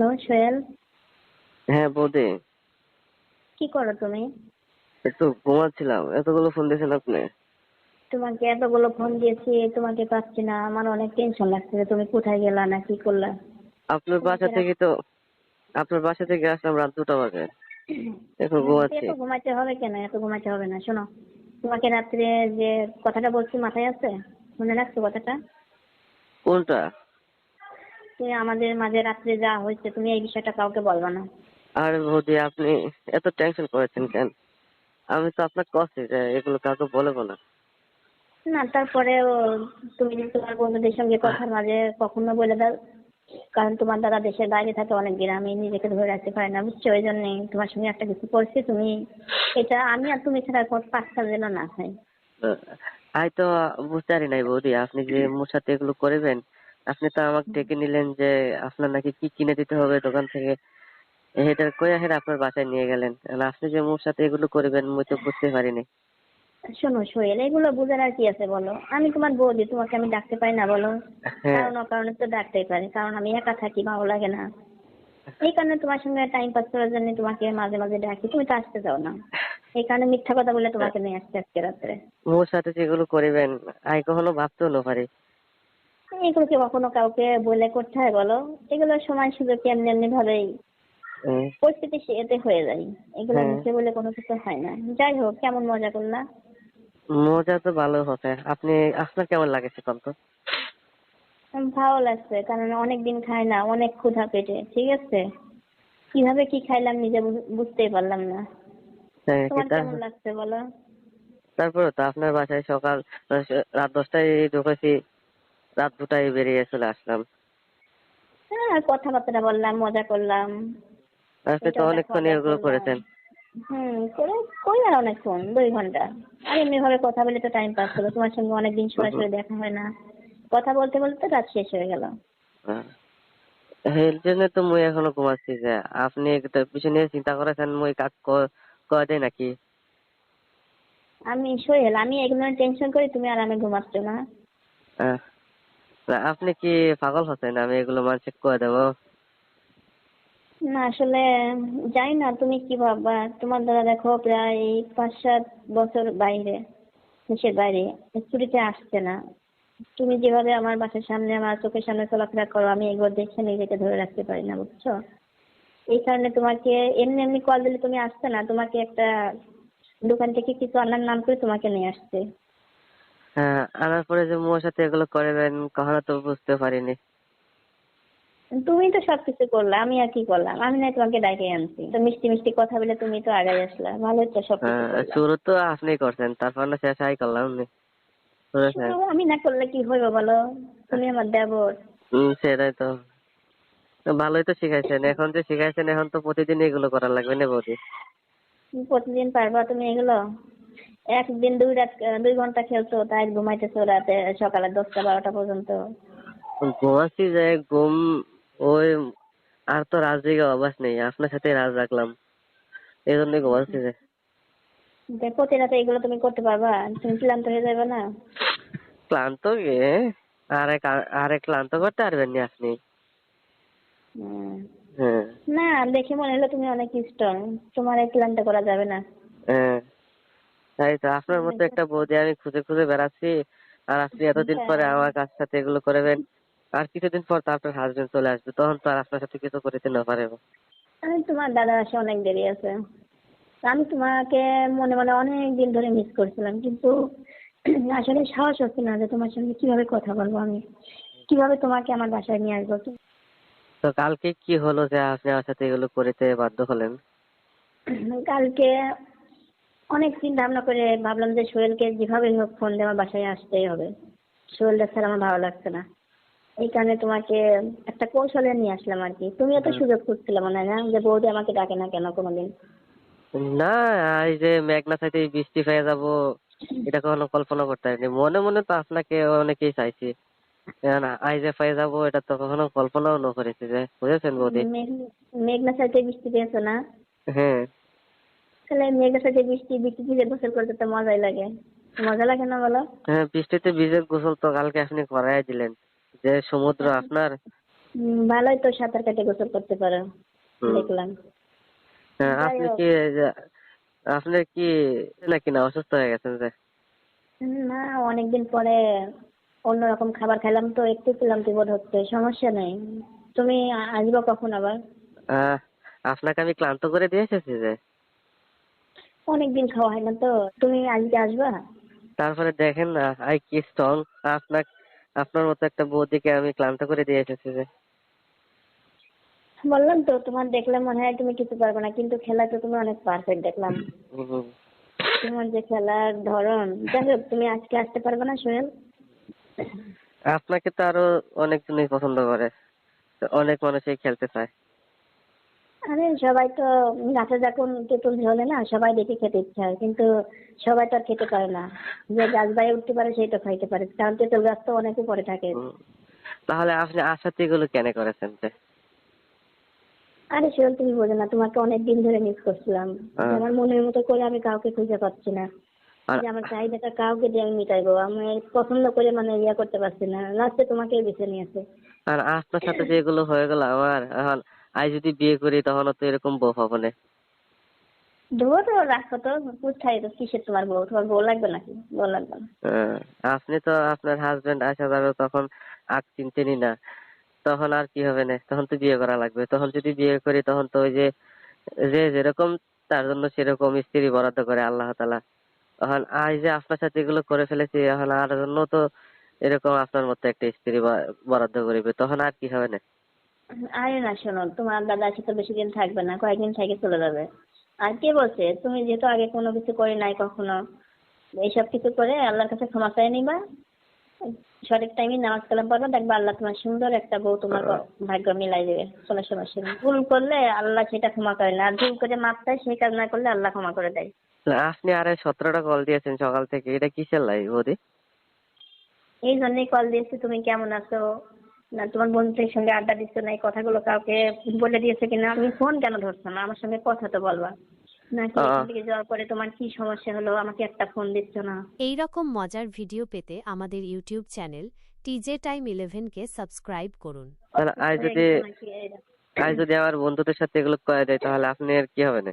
Hello Sohel. হ্যাঁ বৌদি। কি করো তুমি? একটু ঘুমাচ্ছিলাম। এতগুলো ফোন দিয়েছেন আপনি? তোমাকে এতগুলো ফোন দিয়েছি তোমাকে পাচ্ছি না। আমার অনেক টেনশন লাগছে তুমি কোথায় গেলা না কি করলা। আপনার বাসা থেকে তো আপনার বাসা থেকে আসলাম রাত দুটা বাজে। এখন ঘুমাচ্ছি। এত ঘুমাইতে হবে কেন? এত ঘুমাইতে হবে না। শোনো তোমাকে রাত্রে যে কথাটা বলছি মাথায় আছে? মনে রাখছো কথাটা? কোনটা? তুমি আমাদের মাঝে রাত্রে যা হয়েছে তুমি এই বিষয়টা কাউকে বলবা না। আরে বৌদি আপনি এত টেনশন করেছেন কেন? আমি তো আপনাকে কছি যে এগুলো কাউকে বলব না। না তারপরেও তুমি যদি তোমার বন্ধুদের সঙ্গে কথার মাঝে কখনো বলে দাও কারণ তোমার দাদা দেশের বাইরে থাকে অনেক দিন আমি নিজেকে ধরে রাখতে পারি না বুঝছ? ওই জন্যে তোমার সঙ্গে একটা কিছু করছি তুমি এটা আমি আর তুমি ছাড়া পাঁচটা যেন না হয় আমি তো বুঝতে পারি নাই বৌদি আপনি যে মোর সাথে এগুলো করবেন আপনি তো আমাকে ডেকে নিলেন যে আপনার নাকি কি কিনে দিতে হবে দোকান থেকে। এটা কই হের আপনার বাসায় নিয়ে গেলেন? আর আপনি যে মোর সাথে এগুলো করবেন মুই তো বুঝতে পারিনি। শোনো সোহেল এগুলো বুঝার আর কি আছে বলো? আমি তোমার বৌদি তোমাকে আমি ডাকতে পারি না বলো? হ্যাঁ। কারণ কারণে তো ডাকতেই পারি কারণ আমি একা থাকি ভালো লাগে না। এই কারণে তোমার সঙ্গে টাইম পাস করার জন্য তোমাকে মাঝে মাঝে ডাকি তুমি তো আসতে চাও না। এই কারণে মিথ্যা কথা বলে তোমাকে নিয়ে আসতে আজকে রাত্রে। মোর সাথে যেগুলো করবেন আমি কখনো ভাবতেও না পারি। এগুলো কি কখনো কাউকে বলে করতে হয় বলো? এগুলো সময় সুযোগ এমনি এমনি ভাবেই পরিস্থিতি এতে হয়ে যায়। এগুলো। মুখে বলে কোনো কিছু হয় না। যাই হোক কেমন মজা করলা? মজা তো ভালো হতে আপনি আপনার কেমন লাগেছে কল তো ভালো লাগছে কারণ অনেক দিন খাই না অনেক ক্ষুধা পেটে ঠিক আছে? কীভাবে কি খাইলাম নিজে বুঝ- বুঝতেই পারলাম না। হ্যাঁ, তোমার কেমন লাগছে বলো? তারপরে তো আপনার বাসায় সকাল রাত দশটায় ঢুকেছি রাত দুটায় বেরিয়ে চলে আসলাম। হ্যাঁ কথাবার্তা বললাম মজা করলাম। আপনি তো অনেকক্ষণ এগুলো করেছেন। হুম করে কই আর অনেকক্ষণ দুই ঘণ্টা। আর এমনি ভাবে কথা বলে তো টাইম পাস হলো তোমার সঙ্গে অনেকদিন সরাসরি দেখা হয় না। কথা বলতে বলতে রাত শেষ হয়ে গেল। হ্যাঁ। এর জন্য তো মুই এখনও ঘুমাচ্ছি যে আপনি একটা পিছনে চিন্তা করেছেন মুই কাক কয় নাকি? আমি সোহেল আমি এগুলো টেনশন করি তুমি আর আমি ঘুমাচ্ছ না। আপনি কি পাগল হচ্ছেন? আমি এগুলো মানুষকে কয়ে দেবো। না, আসলে জানি না তুমি কি ভাববা। তোমার দাদা দেখো প্রায় পাঁচ সাত বছর বাইরে, দেশের বাইরে। ছুটিতে আসছে না। তুমি যেভাবে আমার বাসার সামনে, আমার চোখের সামনে চলাফেরা করো, আমি এগুলো দেখে নিজেকে ধরে রাখতে পারি না, বুঝছ? এই কারণে তোমাকে এমনি এমনি কল দিলে তুমি আসতে না। তোমাকে একটা দোকান থেকে কিছু আনার নাম করে তোমাকে নিয়ে আসছে। হ্যাঁ আনার পরে যে মোর সাথে এগুলো করবেন কখনো তো বুঝতে পারিনি। তুমি তো সবকিছু করলে আমি আর কি করলাম? আমি না তোমাকে ডাকে আনছি। তো মিষ্টি মিষ্টি কথা বলে তুমি তো আগাই আসলা। ভালোই তো সবকিছু হ্যাঁ। শুরু তো আপনি করছেন তারপর না শেষ আই করলাম আমি। না করলে কি হইব বলো? তুমি আমার দেবর। হম সেটাই তো তো। ভালোই তো শিখাইছেন এখন যে শিখাইছেন এখন তো প্রতিদিন এগুলো করা লাগবে না বৌদি? প্রতিদিন পারবা তুমি এগুলো? একদিন দুই রাত দুই ঘণ্টা খেলছো তাই ঘুমাইতেছো রাতে সকালে দশটা বারোটা পর্যন্ত। ঘুমাচ্ছি যে ঘুম ওই আর তো রাত জেগে অভ্যাস নেই আপনার সাথে রাত রাখলাম। এই জন্যই ঘুমাচ্ছি যে। প্রতি রাতে এগুলো তুমি করতে পারবা তুমি ক্লান্ত হয়ে যাবে না। ক্লান্ত গে আরে আরে ক্লান্ত করতে পারবেন না আপনি। হ্যাঁ। না দেখে মনে হলো তুমি অনেক স্ট্রং তোমার ক্লান্ত করা যাবে না। হ্যাঁ। তাই তো আপনার মতো একটা বৌদি আমি খুঁজে খুঁজে বেড়াচ্ছি। আর আপনি এতদিন পরে আমার কাছ সাথে এগুলো করবেন। আর কিছুদিন পর তো আপনার হাজবেন্ড চলে আসবে তখন তো আর আপনার সাথে কিছু করতে না পারব। আমি তোমার দাদা আসে অনেক দেরি আছে। আমি তোমাকে মনে মনে অনেক দিন ধরে মিস করছিলাম কিন্তু আসলে সাহস হচ্ছে না যে তোমার সঙ্গে কীভাবে কথা বলব আমি। কীভাবে তোমাকে আমার বাসায় নিয়ে আসব? তো তো কালকে কি হলো যে আপনি আমার সাথে এগুলো করতে বাধ্য হলেন? কালকে অনেক চিন্তা ভাবনা করে ভাবলাম যে সোহেলকে যেভাবে হোক ফোন দিয়ে আমার বাসায় আসতেই হবে। সোহেলটা ছাড়া আমার ভালো লাগছে না। এই কারণে তোমাকে একটা কৌশলে নিয়ে আসলাম আর কি। তুমিও তো সুযোগ খুঁজছিলে মনে হয় না যে বৌদি আমাকে ডাকে না কেন কোনোদিন? না এই যে মেঘনা সাইডে বৃষ্টি হয়ে যাব এটা কখনো কল্পনা করতে পারিনি। মনে মনে তো আপনাকে অনেকেই চাইছি। আই যে পেয়ে যাব এটা তো কখনো কল্পনাও না করেছি যে বুঝেছেন বৌদি? মেঘ- মেঘনা সাইডে বৃষ্টি পেয়েছ না? হ্যাঁ। তাহলে মেঘনা সাইডে বৃষ্টি বৃষ্টি ভিজে গোসল করতে তো মজাই লাগে। মজা লাগে না বলো? হ্যাঁ বৃষ্টিতে ভিজে গোসল তো কালকে আপনি করাই দিলেন। যে সমুদ্র আপনার? ভালোই তো সাঁতার কেটে গোসল করতে পারো। দেখলাম। হ্যাঁ, আপনি কি আপনি কি নাকি না অসুস্থ হয়ে গেছেন যে? না অনেকদিন পরে অন্যরকম খাবার খেলাম তো একটু ক্লান্তি বোধ হচ্ছে সমস্যা নাই। তুমি আসবে কখন আবার? আপনাকে আমি ক্লান্ত করে দিয়ে এসেছি যে। অনেকদিন খাওয়া হয় না তো। তুমি আজকে আসবা? তারপরে দেখেন না আই কি স্ট্রং আপনার আপনার মতো একটা বৌদিকে আমি ক্লান্ত করে দিয়ে এসেছি যে। বললাম তো তোমার দেখলে মনে হয় তুমি কিছু পারবে না কিন্তু খেলা তো তুমি অনেক পারফেক্ট দেখলাম। তোমার যে খেলার ধরন যাই হোক তুমি আজকে আসতে পারবে না সোহেল? আপনাকে তো আরও অনেকজনই পছন্দ করে। অনেক মানুষই খেলতে চায়। আরে সবাই তো গাছে যখন তেঁতুল ঝোলে না সবাই দেখে খেতে ইচ্ছা হয় কিন্তু সবাই তো আর খেতে পারে না। যে গাছ বাইরে উঠতে পারে সেই তো খাইতে পারে। কারণ তেঁতুল গাছ তো অনেক উপরে থাকে। তাহলে আপনি আশাতে এগুলো কেন করেছেন যে? আরে সোহেল তুমি বোঝো না তোমাকে অনেক দিন ধরে মিস করছিলাম। আমার মনের মতো করে আমি কাউকে খুঁজে পাচ্ছি না। যে আমার চাহিদাটা কাউকে দিয়ে আমি মিটাইবো আমি পছন্দ করে মানে ইয়ে করতে পারছি না। লাস্টে তোমাকে বেছে নিয়েছে। আর আপনার সাথে যেগুলো হয়ে গেল আমার এখন আই যদি বিয়ে করি তখন তো এরকম বউ পাবো না। তো রাখো তো কোথায় তো কিসের তোমার বউ? তোমার বউ লাগবে নাকি? বউ লাগবে না। হ্যাঁ, আপনি তো আপনার হাজবেন্ড আসা যাবে তখন আগ চিনতেনি না। তখন আর কি হবে না? তখন তো বিয়ে করা লাগবে। তখন যদি বিয়ে করি তখন তো ওই যে যে যেরকম তার জন্য সেরকম স্ত্রী বরাদ্দ করে আল্লাহ তালা এখন আজ যে আপনার সাথে এগুলো করে ফেলেছি এখন আর জন্য তো এরকম আপনার মতো একটা স্ত্রী বরাদ্দ করিবে। তখন আর কি হবে না? আরে না শোনো তোমার দাদা আছে তো বেশি দিন থাকবে না কয়েকদিন থেকে চলে যাবে। আর কে বলছে তুমি যেহেতু আগে কোনো কিছু করে নাই কখনো এইসব কিছু করে আল্লাহর কাছে ক্ষমা চাই নিবা। সঠিক টাইমে নামাজ কালাম পড়বা দেখবা আল্লাহ তোমার সুন্দর একটা বউ তোমার ভাগ্য মিলাই দেবে। কোনো সমস্যা নেই ভুল করলে আল্লাহ সেটা ক্ষমা করে না আর ভুল করে মাপ চায় সেই কাজ না করলে আল্লাহ ক্ষমা করে দেয়। আপনি আরে সতেরোটা কল দিয়েছেন সকাল থেকে এটা কিসের লাই বৌদি? এই জন্যই কল দিয়েছি তুমি কেমন আছো? না তোমার বন্ধুদের সঙ্গে আড্ডা দিচ্ছ না এই কথাগুলো কাউকে বলে দিয়েছে কিনা? আমি ফোন কেন ধরছো না? আমার সঙ্গে কথা তো বলবা। নাকি আহ। এখান থেকে যাওয়ার পরে তোমার কি সমস্যা হলো? আমাকে একটা ফোন দিচ্ছ না। এই রকম মজার ভিডিও পেতে আমাদের ইউটিউব চ্যানেল টিজে টাইম ইলেভেনকে সাবস্ক্রাইব করুন। তাহলে আজ যদি আজ যদি আমার বন্ধুদের সাথে এগুলো করে দেয় তাহলে আপনি আর কি হবে না?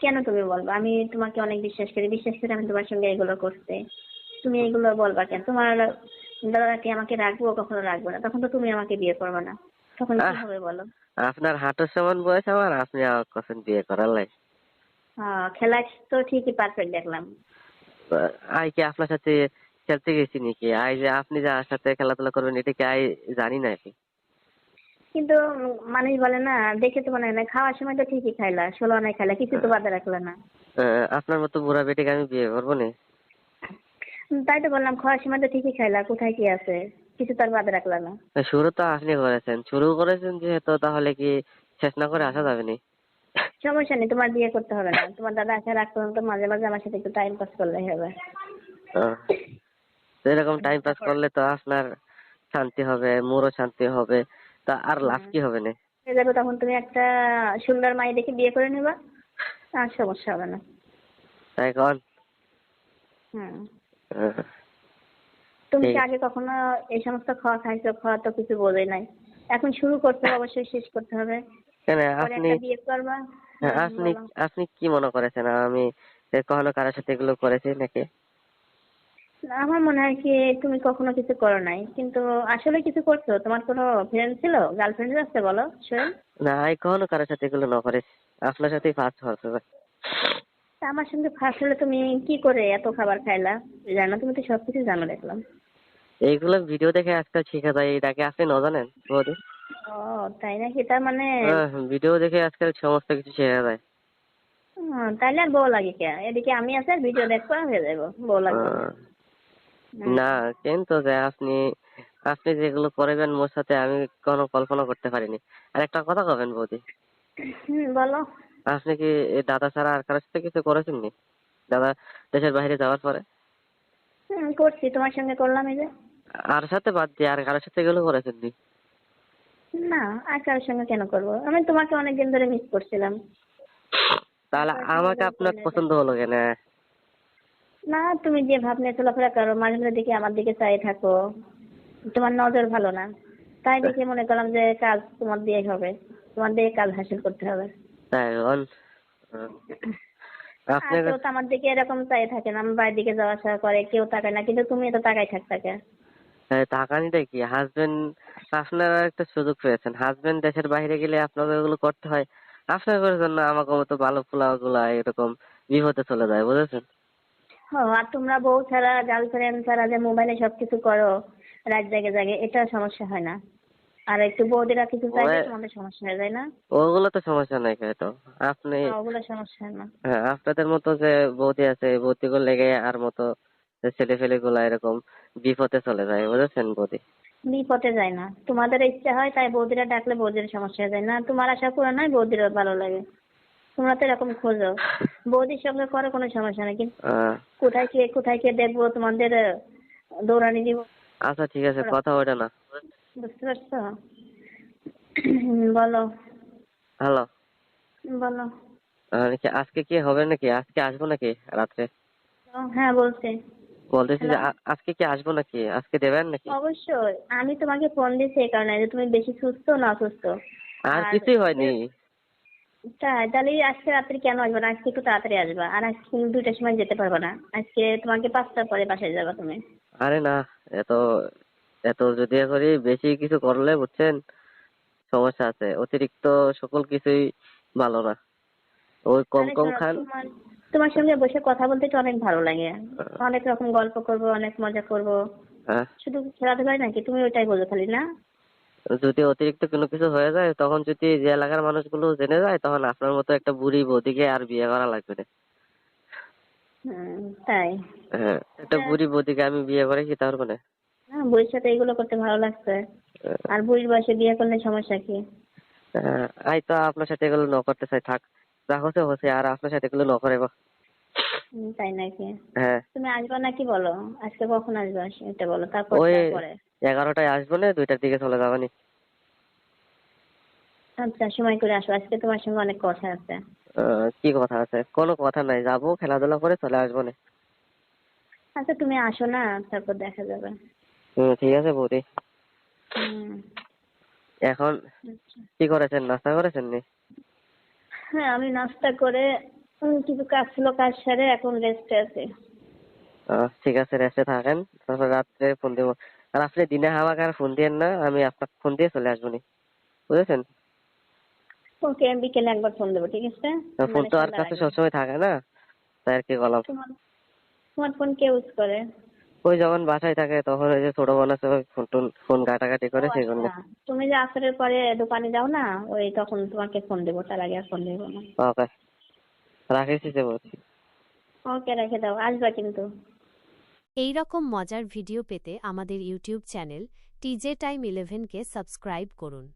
কেন তুমি বলবা? আমি তোমাকে অনেক বিশ্বাস করি। বিশ্বাস করে আমি তোমার সঙ্গে এগুলো করতে তুমি এগুলো বলবা কেন? তোমার দাদাকে আমাকে রাখব? কখনো রাখব না। তখন তো তুমি আমাকে বিয়ে করবে না। তখন কি হবে বলো? আপনার হাঁটুর সমান বয়স আমার আপনি আমার কখন বিয়ে হ্যাঁ খেলা তো ঠিকই পারফেক্ট দেখলাম। আই কি আপনার সাথে খেলতে গেছি নাকি? আই যে আপনি যার সাথে খেলাধুলা করবেন এটা কি আই জানি না কি কিন্তু মানুষ বলে না দেখে তো মনে হয় না খাওয়ার সময় তো ঠিকই খাইলা ষোলো আনায় খাইলা কিছু তো বাদে রাখলে না। আপনার মতো বুড়া বেটিকে আমি বিয়ে করব না? তাই তো বললাম খাওয়ার সময় তো ঠিকই খাইলা কোথায় কি আছে? কিছু তো আর বাদে রাখলে না। শুরু তো আপনি করেছেন শুরু করেছেন যেহেতু তাহলে কি শেষ না করে আসা যাবে না? সমস্যা নেই তোমার বিয়ে করতে হবে না। তোমার দাদা আসার আগ পর্যন্ত মাঝে মাঝে আমার সাথে একটু টাইম পাস করলেই হবে। তো এরকম টাইম পাস করলে তো আপনার শান্তি হবে মোরও শান্তি হবে তা আর লাভ কি হবে না? হয়ে। যাবে তখন তুমি একটা সুন্দর মাই দেখে বিয়ে করে নেবা আর সমস্যা হবে না। তাই কন? হুম। তুমি কি আগে কখনো এই সমস্ত খাওয়া খাইছো খাওয়া তো কিছু বোঝে নাই। এখন শুরু করতে হবে অবশ্যই শেষ করতে হবে। কেন আপনি হ্যাঁ, আপনি আপনি কি মনে করেছেন? আমি কখনো কারোর সাথে এগুলো করেছি নাকি? আমার মনে হয় কি তুমি কখনো কিছু করো নাই। কিন্তু আসলে কিছু করছ? তোমার কোনো ফ্রেন্ড ছিল? গার্লফ্রেন্ড আছে বলো না আমি কখনো কারোর সাথে এগুলো না করেছি। আপনার সাথেই ফার্স্ট হচ্ছে তা আমার সঙ্গে ফার্স্ট হলে তুমি কি করে এত খাবার খাইলা? জানো তুমি তো সবকিছু জানো দেখলাম। এইগুলো ভিডিও দেখে আজকাল শেখা যায় এটাকে আপনি ন জানেন বৌদি? ও তাই নাকি? তার মানে ভিডিও দেখে আজকাল সমস্ত কিছু শেখা যায়। তাইলে আর বউ লাগে কে? এদিকে আমি আছে আর ভিডিও দেখব হয়ে যাব বউ লাগবে না। কিন্তু যে আপনি আপনি যেগুলো করবেন মোর সাথে আমি কোনো কল্পনা করতে পারিনি। আর একটা কথা কবেন বৌদি? হুম বলো। আপনি কি দাদা ছাড়া আর কারোর সাথে কিছু করেছেন নি? দাদা দেশের বাইরে যাওয়ার পরে? করছি। তোমার সঙ্গে করলাম এই যে। আর সাথে বাদ দিয়ে আর কারোর সাথে এগুলো করেছেন নি? না আর কারোর সঙ্গে কেন করব? আমি তোমাকে অনেকদিন ধরে মিস করছিলাম। তাহলে আমাকে আপনার পছন্দ হলো কেন? না তুমি যে ভাবনা চলাফেরা করো মাঝে মাঝে দেখি আমার দিকে চাই থাকো। তোমার নজর ভালো না। তাই দেখে মনে করলাম যে কাজ তোমার দিয়ে হবে। তোমার দিয়ে কাজ হাসিল করতে হবে। তাই বল। আর কেউ তো আমার দিকে এরকম চাই থাকে না আমার বাড়ির দিকে যাওয়া আসা করে কেউ তাকায় না কিন্তু তুমি তো তাকাই থাকতাকে। টাকানিটা কি? হাজবেন্ড আপনারা একটা সুযোগ পেয়েছেন। হাজবেন্ড দেশের বাইরে গেলে আপনাকে ওগুলো করতে হয়। আপনাদের জন্য আমাকে মতো ভালো পোলাও গুলা এরকম বিপদে চলে যায় বুঝেছেন? ও আর তোমরা বউ ছাড়া গার্লফ্রেন্ড ছাড়া যে মোবাইলে সবকিছু করো রাত জাগে জাগে এটা সমস্যা হয় না। আর একটু বৌদিরা কিছু চাইলে তোমাদের সমস্যা হয়ে যায় না? ওগুলো তো সমস্যা নাই তো আপনি ওগুলো সমস্যা হয় না। হ্যাঁ আপনাদের মতো যে বৌদি আছে বৌদি গুলো লেগে আর মতো ছেলে ফেলে গুলা এরকম বিপদে চলে যায় বুঝেছেন বৌদি? বিপথে যায় না। তোমাদের ইচ্ছা হয় তাই বৌদিরা ডাকলে বৌদির সমস্যা হয়ে যায়। না তোমার আশা পুরো নয় বৌদিরও ভালো লাগে। তোমরা তো এরকম খোঁজো। বৌদির সঙ্গে করো কোনো সমস্যা নেই। কিন্তু কোথায় কে কোথায় কে দেখব তোমাদের দৌড়ানি দিব। আচ্ছা ঠিক আছে কথা ওঠে না। বুঝতে পারছ? বলো। হ্যালো। বলো। আজকে কি হবে নাকি? আজকে আসব নাকি রাত্রে? হ্যাঁ বলছি। বলতেছি যে আজকে কি আসব নাকি? আজকে দেবেন নাকি? অবশ্যই। আমি তোমাকে ফোন দিয়েছি এই কারণে যে তুমি বেশি সুস্থ না অসুস্থ। আর কিছুই হয়নি। তাই তাহলে আজকে রাত্রে কেন আসবে না? আজকে একটু তাড়াতাড়ি আসবা। আর আজকে কিন্তু দুইটার সময় যেতে পারবে না। আজকে তোমাকে পাঁচটার পরে বাসায় যাবা তুমি। আরে না এত এত যদি করি বেশি কিছু করলে বুঝছেন সমস্যা আছে। অতিরিক্ত সকল কিছুই ভালো না। ওই কম কম খান। তোমার সঙ্গে বসে কথা বলতে তো অনেক ভালো লাগে। অনেক রকম গল্প করব অনেক মজা করব। হ্যাঁ। শুধু খেলাধুলাই নাকি? তুমি ওইটাই বলো খালি না? যদি অতিরিক্ত কোনো কিছু হয়ে যায় তখন যদি যে এলাকার মানুষগুলো জেনে যায় তখন আপনার মতো একটা বুড়ি বৌদিকে আর বিয়ে করা লাগবে না। তাই। হ্যাঁ একটা হ্যাঁ। বুড়ি বৌদিকে আমি বিয়ে করে কি তার মানে হ্যাঁ বইয়ের সাথে এগুলো করতে ভালো লাগছে। আর বুড়ির বয়সে বিয়ে করলে সমস্যা কি? হ্যাঁ, আই তো আপনার সাথে এগুলো ন করতে চাই থাক। যা হচ্ছে হচ্ছে আর আপনার সাথে এগুলো ন করে। তাই নাকি? হ্যাঁ। তুমি আসবা নাকি বলো? আজকে কখন আসবা? সেটা বলো তারপর ওই তারপরে। এগারোটায় আসব না দুইটার দিকে চলে যাবানি আচ্ছা সময় করে আসো। আজকে তোমার সঙ্গে অনেক কথা আছে। কি কথা আছে? কোনো কথা নাই যাব খেলাধুলা করে চলে আসব না। আচ্ছা তুমি আসো না তারপর দেখা যাবে। ঠিক আছে বৌদি। এখন আচ্ছা। কি করেছেন? নাস্তা করেছেন নি? হ্যাঁ আমি নাস্তা করে কিছু কাজ ছিল কাজ সেরে এখন রেস্টে আছি। ঠিক আছে রেস্টে থাকেন। তারপর রাত্রে ফোন দেবো। আর আপনি দিনে আমাকে আর ফোন দিয়েন না আমি আপনাকে ফোন দিয়ে চলে আসব নি। বুঝেছেন? ওকে আমি বিকেলে একবার ফোন দেবো ঠিক আছে? ফোন মানে তো আর কাছে সবসময় থাকে না তাই আর কি বললাম তোমার ফোন কে ইউজ করে? ওই যখন বাসায় থাকে তখন ওই যে ছোট বোন আছে ওই ফোন টোন ফোন ঘাটাঘাটি করে সেই জন্য। আচ্ছা। তুমি যে আসরের পরে দোকানে যাও না ওই তখন তোমাকে ফোন দেবো তার আগে আর ফোন দেবো না। ওকে। রাখিছি যে বলছি। ওকে রেখে দাও আসবা কিন্তু। এই রকম মজার ভিডিও পেতে আমাদের ইউটিউব চ্যানেল টিজে টাইম ইলেভেনকে সাবস্ক্রাইব করুন।